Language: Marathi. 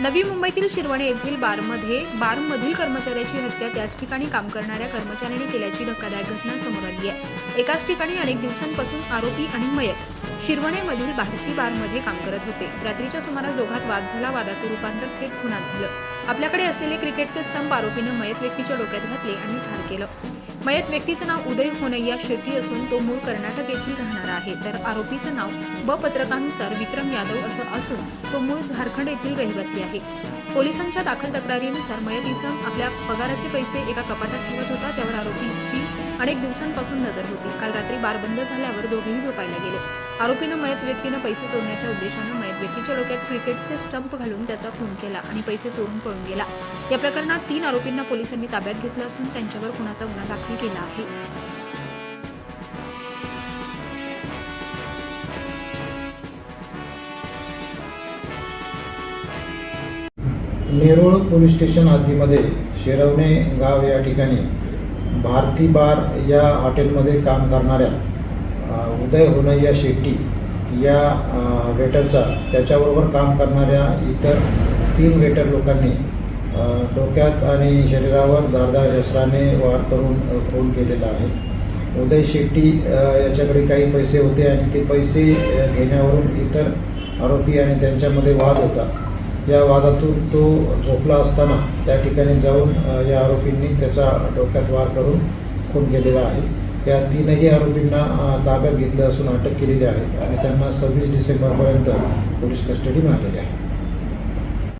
नवी मुंबईतील शिरवणे येथील बारमध्ये बारमधील कर्मचाऱ्याची हत्या त्याच ठिकाणी काम करणाऱ्या कर्मचाऱ्याने केल्याची धक्कादायक घटना समोर आली आहे. एकाच ठिकाणी अनेक दिवसांपासून आरोपी आणि मयत शिरवणेमधील भारती बारमध्ये काम करत होते. रात्रीच्या सुमारास दोघात वाद झाला वादाचे रूपांतर थेट खुनात झालं. आपल्याकडे असलेले क्रिकेटचे स्टंप आरोपीनं मयत व्यक्तीच्या डोक्यात घातले आणि ठार केलं. मयत व्यक्तीचं नाव उदय होनय्या शेट्टी असून तो मूळ कर्नाटक येथील राहणारा आहे. तर आरोपीचं नाव ब पत्रकानुसार विक्रम यादव असं असून तो मूळ झारखंड येथील रहिवासी आहे. पोलिसांच्या दाखल तक्रारीनुसार मयत इसम आपल्या पगाराचे पैसे एका कपाटात ठेवत होता त्यावर आरोपी अनेक दिवसांपासून नजर होती. काल रात्री बार बंद झाल्यावर दोघेही झोपायला गेले. आरोपीनं मयत व्यक्तीनं पैसे चोरण्याच्या उद्देशानं मयत व्यक्तीच्या डोक्यात क्रिकेटचे स्टंप घालून त्याचा खून केला आणि पैसे चोरून पळून गेला. या प्रकरणात तीन आरोपींना पोलिसांनी ताब्यात घेतलं असून त्यांच्यावर खुनाचा गुन्हा दाखल केला आहे. नेरूळ पोलीस स्टेशन हद्दीमध्ये शिरवणे गाव या ठिकाणी भारती बार या हॉटेलमध्ये काम करणाऱ्या उदय होनय्या शेट्टी या वेटरचा त्याच्याबरोबर काम करणाऱ्या इतर तीन वेटर लोकांनी डोक्यात आणि शरीरावर धारदार शस्त्राने वार करून खून केलेला आहे. उदय शेट्टी याच्याकडे काही पैसे होते आणि ते पैसे घेण्यावरून इतर आरोपी आणि त्यांच्यामध्ये वाद होता. या वादातून तो झोपला असताना त्या ठिकाणी जाऊन या आरोपींनी त्याचा डोक्यात वार करून खून केलेला आहे. या तीनही आरोपींना ताब्यात घेतलं असून अटक केलेली आहे आणि त्यांना सव्वीस डिसेंबरपर्यंत पोलीस कस्टडी मिळालेली आहे.